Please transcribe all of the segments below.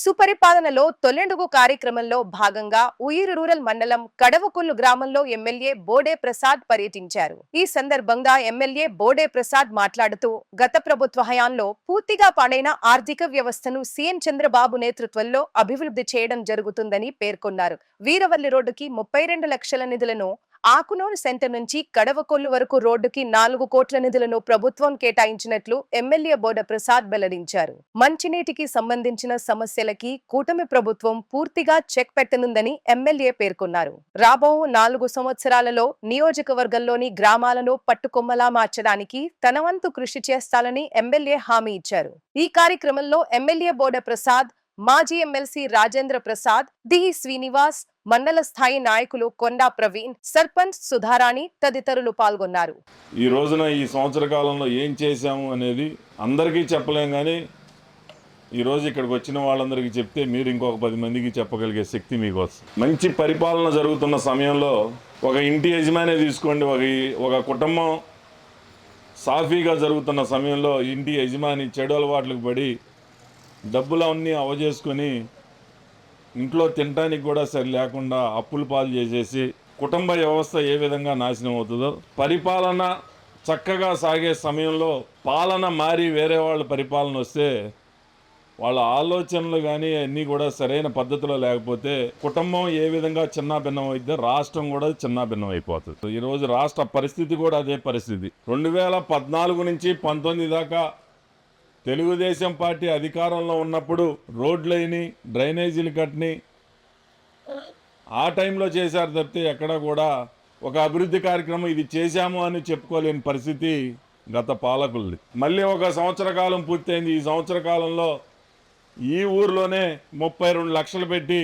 సుపరిపాలనలో తొలెండుగు కార్యక్రమంలో భాగంగా ఉయిరు రూరల్ మండలం కడవకొల్లు గ్రామంలో ఎమ్మెల్యే బోడే ప్రసాద్ పర్యటించారు. ఈ సందర్భంగా ఎమ్మెల్యే బోడే ప్రసాద్ మాట్లాడుతూ గత ప్రభుత్వ హయాంలో పూర్తిగా పాడైన ఆర్థిక వ్యవస్థను సీఎం చంద్రబాబు నేతృత్వంలో అభివృద్ధి చేయడం జరుగుతుందని పేర్కొన్నారు. వీరవల్లి రోడ్డుకి ముప్పై రెండు లక్షల నిధులను ఆకునూరు సెంటర్ నుంచి కడవకొల్లు వరకు రోడ్డుకి నాలుగు కోట్ల నిధులను ప్రభుత్వం కేటాయించినట్లు ఎమ్మెల్యే బోడ ప్రసాద్ వెల్లడించారు. మంచినీటికి సంబంధించిన సమస్యలకి కూటమి ప్రభుత్వం పూర్తిగా చెక్ పెట్టనుందని ఎమ్మెల్యే పేర్కొన్నారు. రాబో నాలుగు సంవత్సరాలలో నియోజకవర్గంలోని గ్రామాలను పట్టుకొమ్మలా మార్చడానికి తన వంతు కృషి చేస్తానని ఎమ్మెల్యే హామీ ఇచ్చారు. ఈ కార్యక్రమంలో ఎమ్మెల్యే బోడ ప్రసాద్ మాజీ ఎమ్మెల్సీ రాజేంద్ర ప్రసాద్ డి. శ్రీనివాస్ మండల స్థాయి నాయకులు కొండా ప్రవీణ్ సర్పంచ్ సుధారాణి తదితరులు పాల్గొన్నారు. ఈ రోజున ఈ సంవత్సర కాలంలో ఏం చేశాము అనేది అందరికీ చెప్పలేం కానీ ఈరోజు ఇక్కడికి వచ్చిన వాళ్ళందరికీ చెప్తే మీరు ఇంకొక పది మందికి చెప్పగలిగే శక్తి మీకు వస్తుంది మంచి పరిపాలన జరుగుతున్న సమయంలో ఒక ఇంటి యజమానే తీసుకోండి ఒక ఒక కుటుంబం సాఫీగా జరుగుతున్న సమయంలో ఇంటి యజమాని చెడు అలవాట్లకు పడి డబ్బులన్నీ అవజేసుకొని ఇంట్లో తినడానికి కూడా సరి లేకుండా అప్పులు పాలు చేసేసి కుటుంబ వ్యవస్థ ఏ విధంగా నాశనం అవుతుందో పరిపాలన చక్కగా సాగే సమయంలో పాలన మారి వేరే వాళ్ళ పరిపాలన వస్తే వాళ్ళ ఆలోచనలు కానీ అన్నీ కూడా సరైన పద్ధతిలో లేకపోతే కుటుంబం ఏ విధంగా చిన్నాభిన్నం అయితే రాష్ట్రం కూడా చిన్న భిన్నం అయిపోతుంది ఈరోజు రాష్ట్ర పరిస్థితి కూడా అదే పరిస్థితి. రెండు వేల పద్నాలుగు నుంచి పంతొమ్మిది దాకా తెలుగుదేశం పార్టీ అధికారంలో ఉన్నప్పుడు రోడ్లని డ్రైనేజీలు కట్ని ఆ టైంలో చేశారు తప్పితే ఎక్కడ కూడా ఒక అభివృద్ధి కార్యక్రమం ఇది చేశాము అని చెప్పుకోలేని పరిస్థితి గత పాలకులది. మళ్ళీ ఒక సంవత్సర కాలం పూర్తయింది. ఈ సంవత్సర కాలంలో ఈ ఊర్లోనే ముప్పై రెండు లక్షలు పెట్టి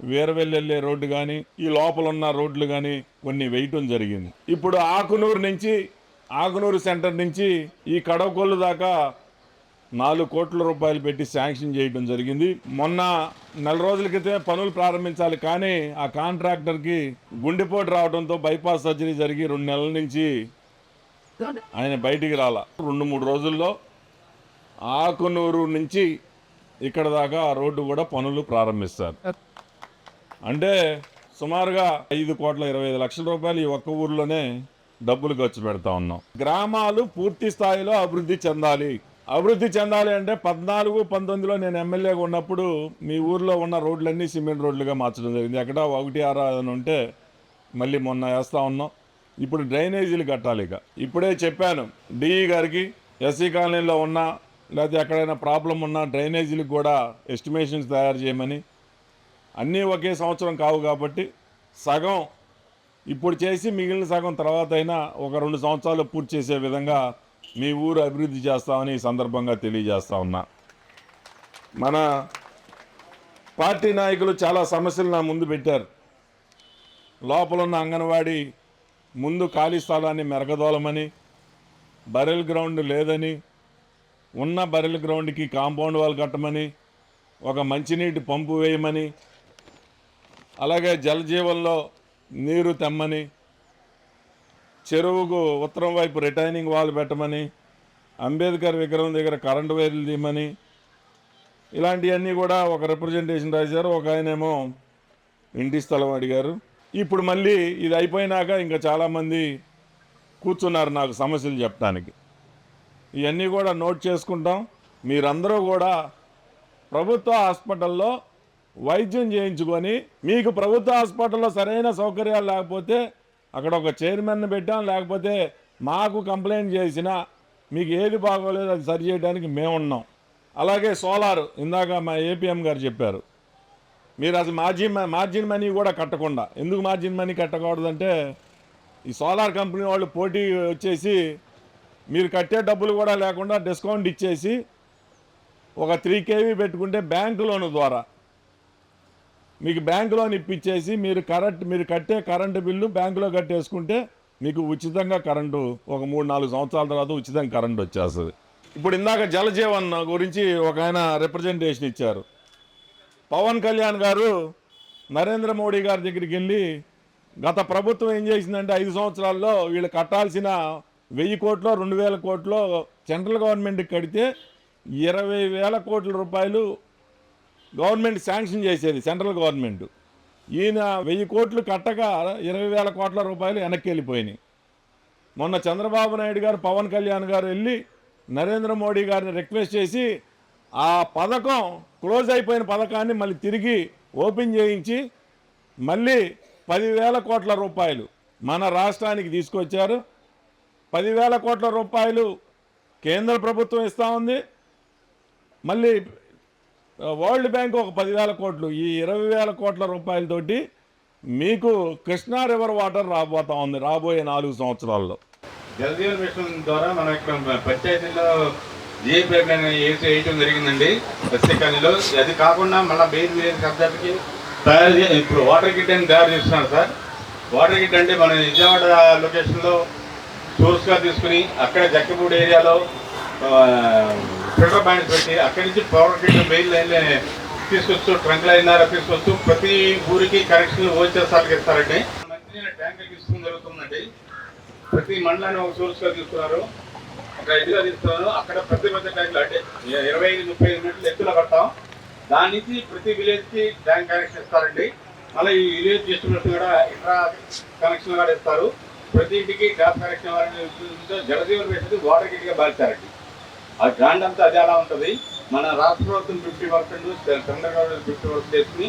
వీరవెల్లెళ్ళే రోడ్డు కానీ ఈ లోపల ఉన్న రోడ్లు కానీ కొన్ని వేయటం జరిగింది. ఇప్పుడు ఆకునూరు నుంచి ఆకునూరు సెంటర్ నుంచి ఈ కడవకొల్లు దాకా నాలుగు కోట్ల రూపాయలు పెట్టి శాంక్షన్ చేయడం జరిగింది. మొన్న నెల రోజుల క్రితమే పనులు ప్రారంభించాలి కానీ ఆ కాంట్రాక్టర్కి గుండెపోటు రావడంతో బైపాస్ సర్జరీ జరిగి రెండు నెలల నుంచి ఆయన బయటికి రాల. రెండు మూడు రోజుల్లో ఆకునూరు నుంచి ఇక్కడ దాకా ఆ రోడ్డు కూడా పనులు ప్రారంభిస్తారు. అంటే సుమారుగా ఐదు కోట్ల ఇరవై ఐదు లక్షల రూపాయలు ఈ ఒక్క ఊర్లోనే డబ్బులు ఖర్చు పెడతా ఉన్నాం. గ్రామాలు పూర్తి స్థాయిలో అభివృద్ధి చెందాలి. అభివృద్ధి చెందాలి అంటే పద్నాలుగు పంతొమ్మిదిలో నేను ఎమ్మెల్యేగా ఉన్నప్పుడు మీ ఊర్లో ఉన్న రోడ్లన్నీ సిమెంట్ రోడ్లుగా మార్చడం జరిగింది. ఎక్కడ ఒకటి ఆరు అని ఉంటే మళ్ళీ మొన్న వేస్తూ ఉన్నాం. ఇప్పుడు డ్రైనేజీలు కట్టాలి ఇక. ఇప్పుడే చెప్పాను డిఈ గారికి ఎస్సీ కాలనీలో ఉన్న లేకపోతే ఎక్కడైనా ప్రాబ్లం ఉన్నా డ్రైనేజీలకు కూడా ఎస్టిమేషన్స్ తయారు చేయమని. అన్నీ ఒకే సంవత్సరం కావు కాబట్టి సగం ఇప్పుడు చేసి మిగిలిన సగం తర్వాత అయినా ఒక రెండు సంవత్సరాలు పూర్తి చేసే విధంగా మీ ఊరు అభివృద్ధి చేస్తామని ఈ సందర్భంగా తెలియజేస్తా ఉన్నా. మన పార్టీ నాయకులు చాలా సమస్యలు నా ముందు పెట్టారు. లోపల ఉన్న అంగన్వాడీ ముందు ఖాళీ స్థలాన్ని మెరగదోలమని బరెల్ గ్రౌండ్ లేదని ఉన్న బరెల్ గ్రౌండ్కి కాంపౌండ్ వాల్ కట్టమని ఒక మంచినీటి పంపు వేయమని అలాగే జలజీవన్లో నీరు తెమ్మని చెరువుకు ఉత్తరం వైపు రిటైనింగ్ వాల్ పెట్టమని అంబేద్కర్ విగ్రహం దగ్గర కరెంటు వైర్లు తీయమని ఇలాంటివన్నీ కూడా ఒక రిప్రజెంటేషన్ రాశారు. ఒక ఆయనేమో ఇంటి స్థలం అడిగారు. ఇప్పుడు మళ్ళీ ఇది అయిపోయినాక ఇంకా చాలామంది కూర్చున్నారు నాకు సమస్యలు చెప్పడానికి. ఇవన్నీ కూడా నోట్ చేసుకుంటాం. మీరందరూ కూడా ప్రభుత్వ హాస్పిటల్లో వైద్యం చేయించుకొని మీకు ప్రభుత్వ హాస్పిటల్లో సరైన సౌకర్యాలు లేకపోతే అక్కడ ఒక చైర్మన్ పెట్టాం లేకపోతే మాకు కంప్లైంట్ చేసినా మీకు ఏది బాగోలేదు అది సరి చేయడానికి మేమున్నాం అలాగే సోలార్ ఇందాక మా ఏపీఎం గారు చెప్పారు. మీరు అసలు మార్జిన్ మార్జిన్ మనీ కూడా కట్టకుండా ఎందుకు మార్జిన్ మనీ కట్టకూడదంటే ఈ సోలార్ కంపెనీ వాళ్ళు పోటీ వచ్చేసి మీరు కట్టే డబ్బులు కూడా లేకుండా డిస్కౌంట్ ఇచ్చేసి ఒక త్రీ కేవీ పెట్టుకుంటే బ్యాంకు లోను ద్వారా మీకు బ్యాంక్ లోన్ ఇప్పించేసి మీరు కరెంట్ మీరు కట్టే కరెంటు బిల్లు బ్యాంకులో కట్టేసుకుంటే మీకు ఉచితంగా కరెంటు ఒక మూడు నాలుగు సంవత్సరాల తర్వాత ఉచితంగా కరెంటు వచ్చేస్తుంది. ఇప్పుడు ఇందాక జలజీవన్ గురించి ఒక ఆయన రిప్రజెంటేషన్ ఇచ్చారు. పవన్ కళ్యాణ్ గారు నరేంద్ర మోడీ గారి దగ్గరికి వెళ్ళి గత ప్రభుత్వం ఏం చేసిందంటే ఐదు సంవత్సరాల్లో వీళ్ళు కట్టాల్సిన వెయ్యి కోట్లో రెండు వేల కోట్లో సెంట్రల్ గవర్నమెంట్కి కడితే ఇరవై వేల కోట్ల రూపాయలు గవర్నమెంట్ శాంక్షన్ చేసేది సెంట్రల్ గవర్నమెంట్. ఈయన వెయ్యి కోట్లు కట్టగా ఇరవై వేల కోట్ల రూపాయలు వెనక్కి వెళ్ళిపోయినాయి మొన్న చంద్రబాబు నాయుడు గారు పవన్ కళ్యాణ్ గారు వెళ్ళి నరేంద్ర మోడీ గారిని రిక్వెస్ట్ చేసి ఆ పథకం క్లోజ్ అయిపోయిన పథకాన్ని మళ్ళీ తిరిగి ఓపెన్ చేయించి మళ్ళీ పదివేల కోట్ల రూపాయలు మన రాష్ట్రానికి తీసుకొచ్చారు. పదివేల కోట్ల రూపాయలు కేంద్ర ప్రభుత్వం ఇస్తూ ఉంది. మళ్ళీ వరల్డ్ బ్యాంక్ ఒక పదివేల కోట్లు ఈ ఇరవై వేల కోట్ల రూపాయలతోటి మీకు కృష్ణా రివర్ వాటర్ రాబోతా ఉంది రాబోయే నాలుగు సంవత్సరాల్లో. జలజీవన్ మిషన్ ద్వారా మనం ఇక్కడ పంచాయతీలో జీఏ పైప్ లైన్ వేయటం జరిగిందండి. ప్రత్యేకంలో అది కాకుండా మళ్ళీ బేర్ విలేజ్ కబ్జాకి తయారు చే ఇప్పుడు వాటర్ కిట్ అని తయారు చేస్తున్నారు సార్. వాటర్ కిట్ అంటే మన విజయవాడ లొకేషన్లో సోర్స్గా తీసుకుని అక్కడ జక్కపూడి ఏరియాలో ఫిల్టర్ పాయింట్స్ పెట్టి అక్కడి నుంచి పవర్ గ్రిడ్ మెయిన్ లైన్ తీసుకొచ్చు ట్రంక్ లైన్ ద్వారా తీసుకొచ్చు ప్రతి ఊరికి కనెక్షన్ ఓచేసాలకి ఇస్తారండి. మంచి ట్యాంకర్కి ఇస్తుంది జరుగుతుందండి. ప్రతి మండలాన్ని ఒక సోర్స్గా తీసుకున్నారు. ఒక ఇదిగా తీసుకున్నారు అక్కడ ప్రతి పెద్ద ట్యాంకులు అంటే ఇరవై ఐదు ముప్పై ఐదు మీటర్లు ఎత్తులో కడతాం. దాని నుంచి ప్రతి విలేజ్కి ట్యాంక్ కనెక్షన్ ఇస్తారండి. మళ్ళీ ఈ విలేజ్ డిస్ట్రిబ్యూషన్ కూడా ఇతర కనెక్షన్ కూడా ఇస్తారు. ప్రతి ఇంటికి ట్యాప్ కనెక్షన్ వారిని జలజీవన్ వేసేది వాటర్ కిట్గా బాధిస్తారండి. ఆ గ్రాండ్ అంతా అదే అలా ఉంటుంది? మన రాష్ట్ర ప్రభుత్వం fifty percent central government fifty percent వేసుకుని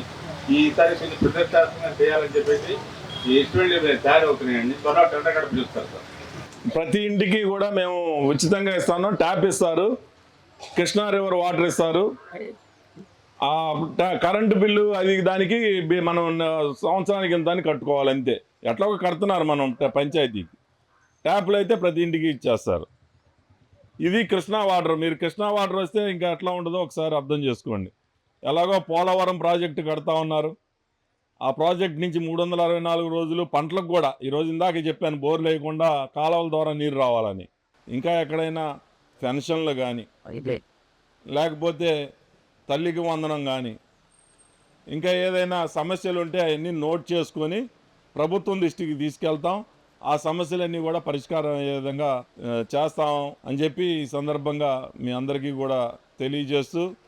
ఈసారి కొంచెం ప్రతిష్టాత్మకంగా చేయాలని చెప్పేసి ఈ స్టూడెంట్ తయారు అవుతున్నాయండి. టెండర్ కూడా పిలుస్తారు సార్. ప్రతి ఇంటికి కూడా మేము ఉచితంగా ఇస్తాను. ట్యాప్ ఇస్తారు. కృష్ణా రివర్ వాటర్ ఇస్తారు. ఆ కరెంటు బిల్లు అది దానికి మనం సంవత్సరానికి ఇంత అని కట్టుకోవాలి అంతే. ఎట్లా ఒక కడుతున్నారు మనం పంచాయతీకి. ట్యాప్లు అయితే ప్రతి ఇంటికి ఇచ్చేస్తారు. ఇది కృష్ణా వాటర్. మీరు కృష్ణా వాటర్ వస్తే ఇంకా ఎట్లా ఉంటుందో ఒకసారి అర్థం చేసుకోండి. ఎలాగో పోలవరం ప్రాజెక్టు కడతా ఉన్నారు. ఆ ప్రాజెక్ట్ నుంచి మూడు వందల అరవై నాలుగు రోజులు పంటలకు కూడా ఈరోజు ఇందాక చెప్పాను బోర్ లేకుండా కాలువల ద్వారా నీరు రావాలని. ఇంకా ఎక్కడైనా పెన్షన్లు కానీ లేకపోతే తల్లికి వందనం కానీ ఇంకా ఏదైనా సమస్యలు ఉంటే అవన్నీ నోట్ చేసుకొని ప్రభుత్వం దృష్టికి తీసుకెళ్తాం. ఆ సమస్యలన్నీ కూడా పరిష్కారం అయ్యే విధంగా చేస్తాం అని చెప్పి ఈ సందర్భంగా మీ అందరికీ కూడా తెలియజేస్తూ